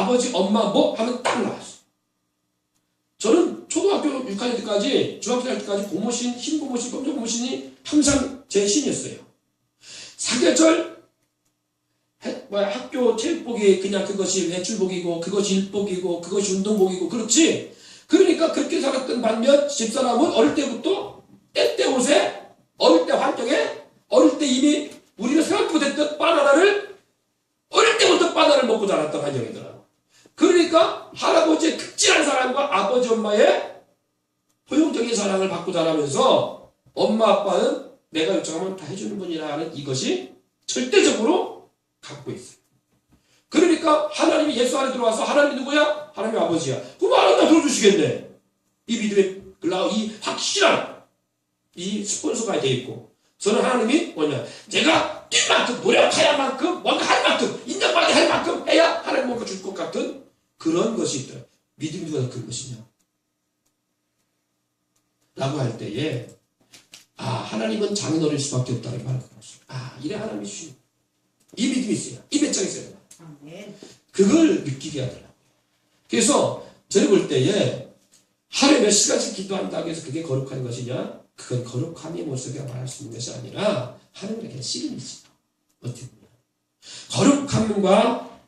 아버지, 엄마, 뭐 하면 딱 나왔어. 저는 초등학교 6학년 때까지, 중학교 할 때까지 고모신, 흰고모신, 검정고모신이 항상 제 신이었어요. 사계절, 학교 체육복이 그냥 그것이 외출복이고, 그것이 일복이고, 그것이 운동복이고, 그렇지? 그러니까 그렇게 살았던 반면 집사람은 어릴 때부터 때때 옷에, 어릴 때 환경에, 어릴 때 이미 우리는 생각도 못했던 바나나를 어릴 때부터 바나나를 먹고 자랐던 환경이더라고. 그러니까 할아버지의 극진한 사랑과 아버지 엄마의 포용적인 사랑을 받고 자라면서 엄마 아빠는 내가 요청하면 다 해주는 분이라는 이것이 절대적으로 갖고 있어요. 그러니까 하나님이 예수 안에 들어와서 하나님이 누구야? 하나님이 아버지야. 그럼 하나님 다 들어주시겠네. 이 믿음의 글라우 이 확실한 이 스폰서가 돼 있고 저는 하나님이 뭐냐 제가 뛸 만큼 노력할 만큼 뭔가 할 만큼 인정받게 할 만큼 해야 하나님 뭔가 줄 것 같은 그런 것이 있더라. 믿음이 누가 큰 것이냐? 라고 할 때에 아 하나님은 장인어릴 수밖에 없다는 말을. 아 이래 하나님이 주신 이 믿음이 있어요. 이 배짱이 있어요. 아멘. 그걸 느끼게 하더라고요. 그래서 저희 볼 때에 하루에 몇 시간씩 기도한다고 해서 그게 거룩한 것이냐? 그건 거룩함의 모습이라 말할 수 있는 것이 아니라 하나님에게 씨름이지. 어떻게 보면. 거룩함과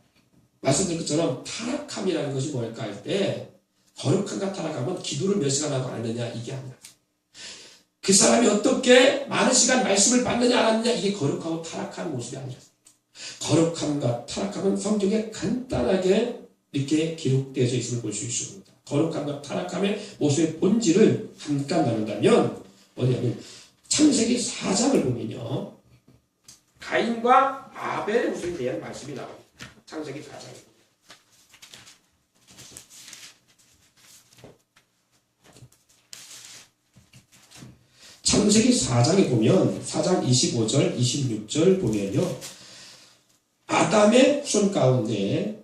말씀드린 것처럼 타락함이라는 것이 뭘까 할 때 거룩함과 타락함은 기도를 몇 시간 하고 안 하느냐 이게 아니라 그 사람이 어떻게 많은 시간 말씀을 받느냐 안 하느냐 이게 거룩하고 타락한 모습이 아니라 거룩함과 타락함은 성경에 간단하게 이렇게 기록되어져 있음을 볼 수 있습니다. 거룩함과 타락함의 모습의 본질을 잠깐 나눈다면 어디냐면 창세기 4장을 보면요. 가인과 아벨의 모습에 대한 말씀이 나옵니다. 창세기 4장. 창세기 4장에 보면 4장 25절, 26절 보면요. 아담의 손 가운데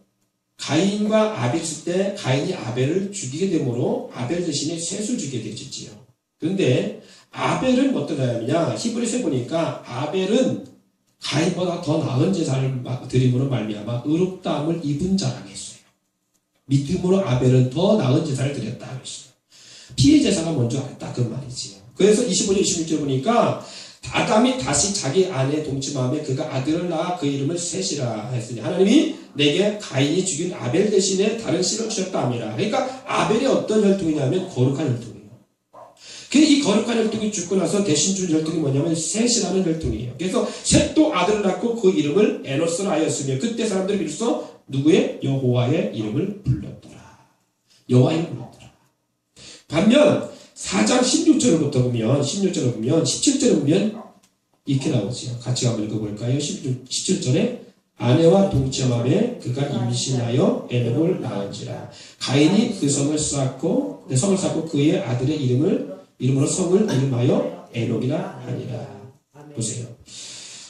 가인과 아벨 있을 때 가인이 아벨을 죽이게 되므로 아벨 대신에 셋을 죽게 되지요. 그런데 아벨은 어떤 사람이냐? 히브리서에 보니까 아벨은 가인보다 더 나은 제사를 드림으로 말미암아 의롭다함을 입은 자라고 했어요. 믿음으로 아벨은 더 나은 제사를 드렸다고 했어요. 피해 제사가 먼저 했다 그 말이지요. 그래서 25절 26절 보니까 아담이 다시 자기 아내 동침함에 그가 아들을 낳아 그 이름을 셋이라 했으니 하나님이 내게 가인이 죽인 아벨 대신에 다른 씨를 주셨다 함이라. 그러니까 아벨이 어떤 혈통이냐면 거룩한 혈통이에요. 그이 거룩한 혈통이 죽고 나서 대신 준 혈통이 뭐냐면 셋이라는 혈통이에요. 그래서 셋도 아들을 낳고 그 이름을 에노스라 하였으며 그때 사람들이 비로소 누구의 여호와의 이름을 불렀더라. 여호와의 이름을 불렀더라. 반면 4장 16절부터 보면 16절을 보면 17절을 보면 이렇게 나오지요. 같이 한번 읽어볼까요? 16, 17절에 아내와 동침함에 그가 임신하여 에녹을 낳은지라 가인이 그 성을 쌓고 네, 성을 쌓고 그의 아들의 이름을 이름으로 성을 이름하여 에녹이라 하니라. 보세요.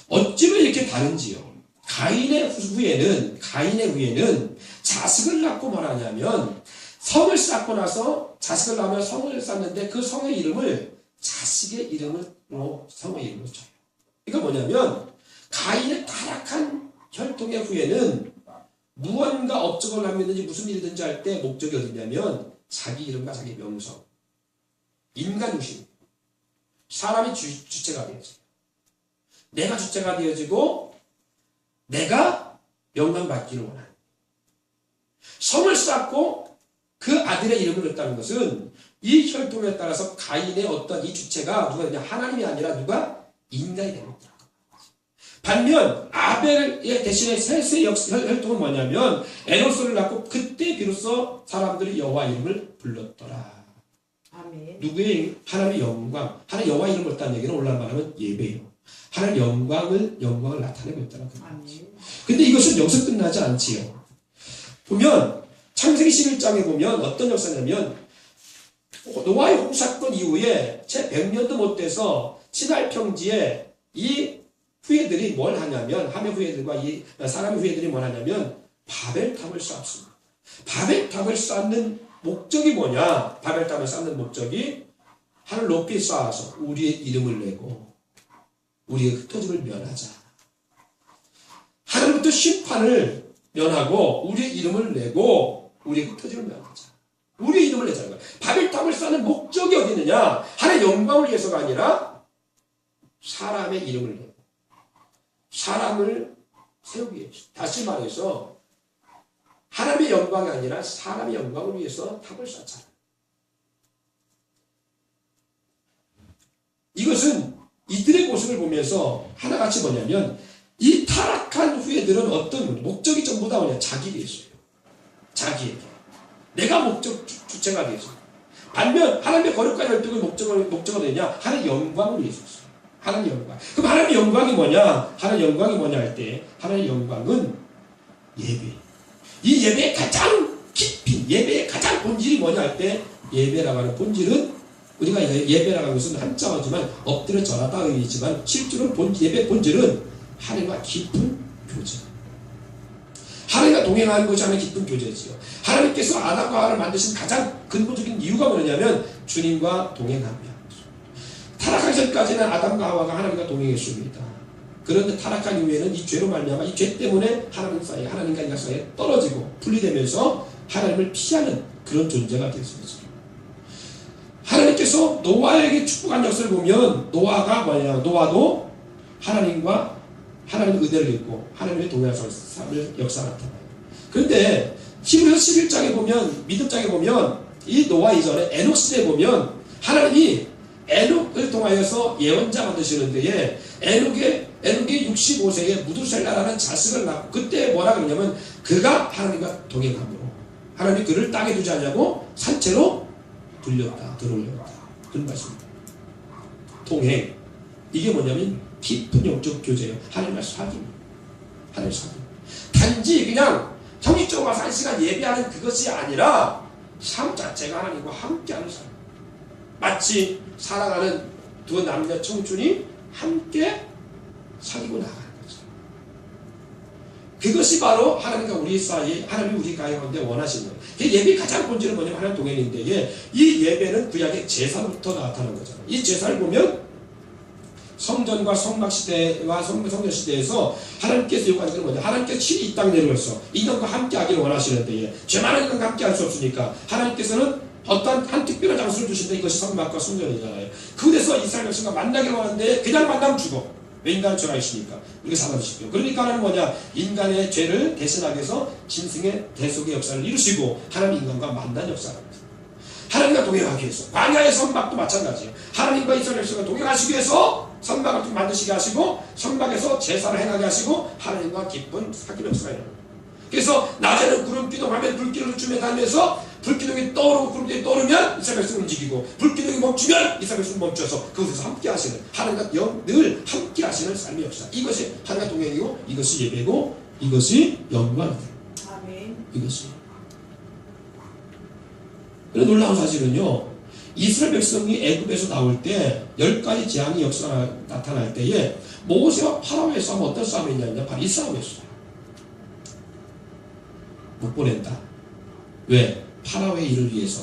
어찌면 이렇게 다른지요? 가인의 후에는 가인의 후에는 자식을 낳고 말하냐면 성을 쌓고 나서 자식을 낳으면 성을 쌓는데 그 성의 이름을 자식의 이름으로 성의 이름을 줘요. 그러니까 뭐냐면 가인의 타락한 혈통의 후에는 무언가 업적을 하면든지 무슨 일이든지 할 때 목적이 어디냐면 자기 이름과 자기 명성, 인간 중심, 사람이 주, 주체가 되어져요. 내가 주체가 되어지고 내가 영광받기를 원하는 성을 쌓고 그 아들의 이름을 넣었다는 것은 이 혈통에 따라서 가인의 어떤 이 주체가 누가 되냐 하나님이 아니라 누가 인간이 됩니다. 반면 아벨의 대신에 셋의 혈- 혈통은 뭐냐면 에노스를 낳고 그때 비로소 사람들이 여호와 이름을 불렀더라. 아멘. 누구의 하나님의 영광, 하나님 여호와 이름을 했다는 얘기는 올라 말 하면 예배예요. 하나님 영광을 영광을 나타내고 있다는. 아멘. 근데 이것은 여기서 끝나지 않지요. 보면 창세기 11장에 보면 어떤 역사냐면 노아의 홍 사건 이후에 채 100년도 못 돼서 신할 평지에 이 후예들이 뭘 하냐면 함의 후예들과 이 사람의 후예들이 뭘 하냐면 바벨탑을 쌓습니다. 바벨탑을 쌓는 목적이 뭐냐? 바벨탑을 쌓는 목적이 하늘 높이 쌓아서 우리의 이름을 내고 우리의 흩어짐을 면하자. 하나님부터 심판을 면하고 우리의 이름을 내고 우리의 흩어짐을 면하자. 우리의 이름을 내자는 거야. 바벨탑을 쌓는 목적이 어디 있느냐? 하나의 영광을 위해서가 아니라 사람의 이름을 내고 사람을 세우기 위해서. 다시 말해서 하나님의 영광이 아니라 사람의 영광을 위해서 탑을 쌓잖아. 이것은 이들의 모습을 보면서 하나같이 뭐냐면 이 타락한 후에들은 어떤 목적이 전부 다 뭐냐 자기 위해서예요. 자기에게. 내가 목적 주- 주체가 되죠. 반면 하나님의 거룩한 열등의 목적을 목적은 되냐 하나님 영광을 위해서 있어요. 하나님 영광. 그럼 하나님 영광이 뭐냐? 하나님 영광이 뭐냐 할 때 하나님 영광은 예배. 이 예배의 가장 깊이 예배의 가장 본질이 뭐냐 할 때 예배라고 하는 본질은 우리가 예배라고 하는 것은 한자어지만 엎드려 절하다 의미지만 실제로 본, 예배 본질은 하나님과 깊은 교제. 동행하는 것이 하나의 깊은 교제지요. 하나님께서 아담과 하와를 만드신 가장 근본적인 이유가 뭐냐면 주님과 동행합니다. 타락하기 전까지는 아담과 하와가 하나님과 동행했습니다. 그런데 타락한 이후에는 이 죄로 말미암아 이 죄 때문에 하나님 사이에 하나님과 인간 사이에 떨어지고 분리되면서 하나님을 피하는 그런 존재가 되었습니다. 하나님께서 노아에게 축복한 역사를 보면 노아가 뭐냐 노아도 하나님과 하나님의 의대를 입고 하나님의 동행을 삶을 역사가 나타나요. 그런데 히브리서 11장에 보면 믿음장에 보면 이 노아 이전에 에녹 시대에 보면 하나님이 에녹을 통하여서 예언자 만드시는 데에 에녹의 에녹이 65세에 무두셀라라는 자식을 낳고 그때 뭐라 그러냐면 그가 하나님과 동행함으로 하나님이 그를 땅에 두지 않냐고 산채로 불렸다 들어올렸다 그런 말씀입니다. 동행 이게 뭐냐면 깊은 영적 교제예요. 하나님과 사귐 하나님 사귐 단지 그냥 형식적으로 와서 한 시간 예배하는 그것이 아니라 삶 자체가 하나님과 함께하는 삶 마치 사랑하는 두 남녀 청춘이 함께 사귀고 나가는 거죠. 그것이 바로 하나님과 우리 사이, 하나님이 우리 가운데 원하시는. 예배의 가장 본질은 뭐냐면 하나님 동행인데 이 예배는 구약의 제사로부터 나타난 거잖아요. 이 제사를 보면 성전과 성막 시대와 성, 성전 시대에서 하나님께서 요구하는 건 뭐냐? 하나님께서 친히 이 땅에 내려와서 인간과 함께 하기를 원하시는데 죄 많은 인간과 함께 할 수 없으니까 하나님께서는 어떤 한 특별한 장소를 주신다 이것이 성막과 성전이잖아요. 그곳에서 이스라엘 백성과 만나기를 원하는데 그냥 만나면 죽어. 왜 인간은 죄가 있으니까 우리가 사람이시고요. 그러니까 하나님 뭐냐 인간의 죄를 대신하기 위해서 진승의 대속의 역사를 이루시고 하나님 인간과 만난 역사랍니다. 하나님과 동행하기 위해서 광야의 선막도 마찬가지예요. 하나님과 이스라엘 백성과 동행하시기 위해서 선막을 좀 만드시게 하시고 선막에서 제사를 행하게 하시고 하나님과 깊은 사귐 역사가 일어납니다. 그래서 낮에는 구름 기둥 하면 불기둥을 주며 다니면서 불기둥이 떠오르고 구름이 떠오르면 이스라엘 백성을 움직이고 불기둥이 멈추면 이스라엘 백성을 멈춰서 그곳에서 함께 하시는 하나님과 영, 늘 함께 하시는 삶의 역사 이것이 하나님과 동행이고 이것이 예배고 이것이 영광이다 아멘. 이것이 그래 놀라운 사실은요 이스라엘 백성이 애굽에서 나올 때 열 가지 재앙의 역사가 나타날 때에 모세와 파라오의 싸움 어떤 싸움이었냐면 바로 이 싸움이었어요. 못 보낸다. 왜? 파라오의 일을 위해서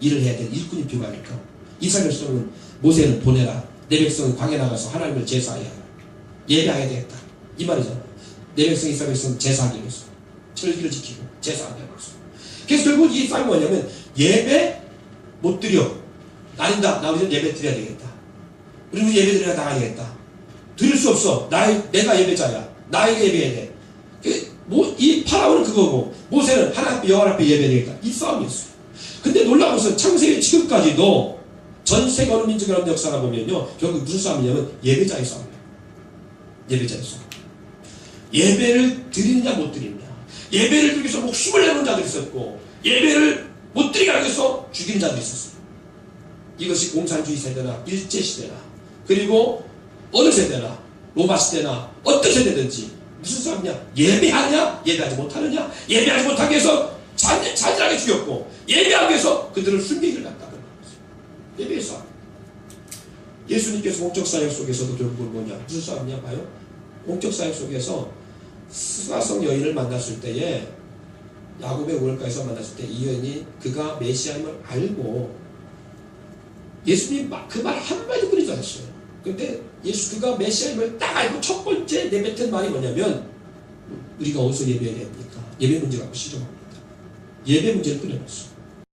일을 해야 되는 일꾼이 필요하니까 이스라엘 백성은 모세는 보내라. 내 백성은 광에 나가서 하나님을 제사해야 한다. 예배해야 되겠다. 이 말이잖아. 내 백성 이스라엘 백성은 제사하기 위해서 철기를 지키고 제사하기 위해서. 그래서 결국 이 싸움이 뭐냐면 예배 못 드려. 아니다. 나 우리는 예배 드려야 되겠다. 우리는 예배 드려야 나가야겠다. 드릴 수 없어. 나, 내가 예배자야. 나에게 예배해야 돼. 그, 뭐, 이 파라오는 그거고, 모세는 하나님 여호와 앞에 예배해야 되겠다. 이 싸움이었어요. 근데 놀라운 것은 창세기 지금까지도 전 세계 어느 민족의 어느 역사가 보면요. 결국 무슨 싸움이냐면 예배자의 싸움이에요. 예배자의 싸움. 예배를 드리느냐 못 드리느냐. 예배를 드리기 위해서 목숨을 내는 자들이 있었고, 예배를 못 드리게 하기 위해서 죽이는 자들이 있었어요. 이것이 공산주의 세대나 일제시대나 그리고 어느 세대나 로마 시대나 어떤 세대든지 무슨 싸움이냐? 예배하냐? 예배하지 못하느냐? 예배하지 못하기 위해서 잔, 잔인하게 죽였고 예배하기 위해서 그들을 순교를 갖다는 거죠. 싸움 예수님께서 공적 사역 속에서도 결국은 뭐냐? 무슨 싸움이냐? 봐요. 공적 사역 속에서 스가성 여인을 만났을 때에 야곱의 우물가에서 만났을 때이 여인이 그가 메시아임을 알고 예수님 그 말 한마디 뿐이지 않았어요. 근데 예수 그가 메시아임을 딱 알고 첫 번째 내뱉은 말이 뭐냐면 우리가 어디서 예배해야 됩니까? 예배 문제 갖고 씨름합니다. 예배 문제를 끊어놨어.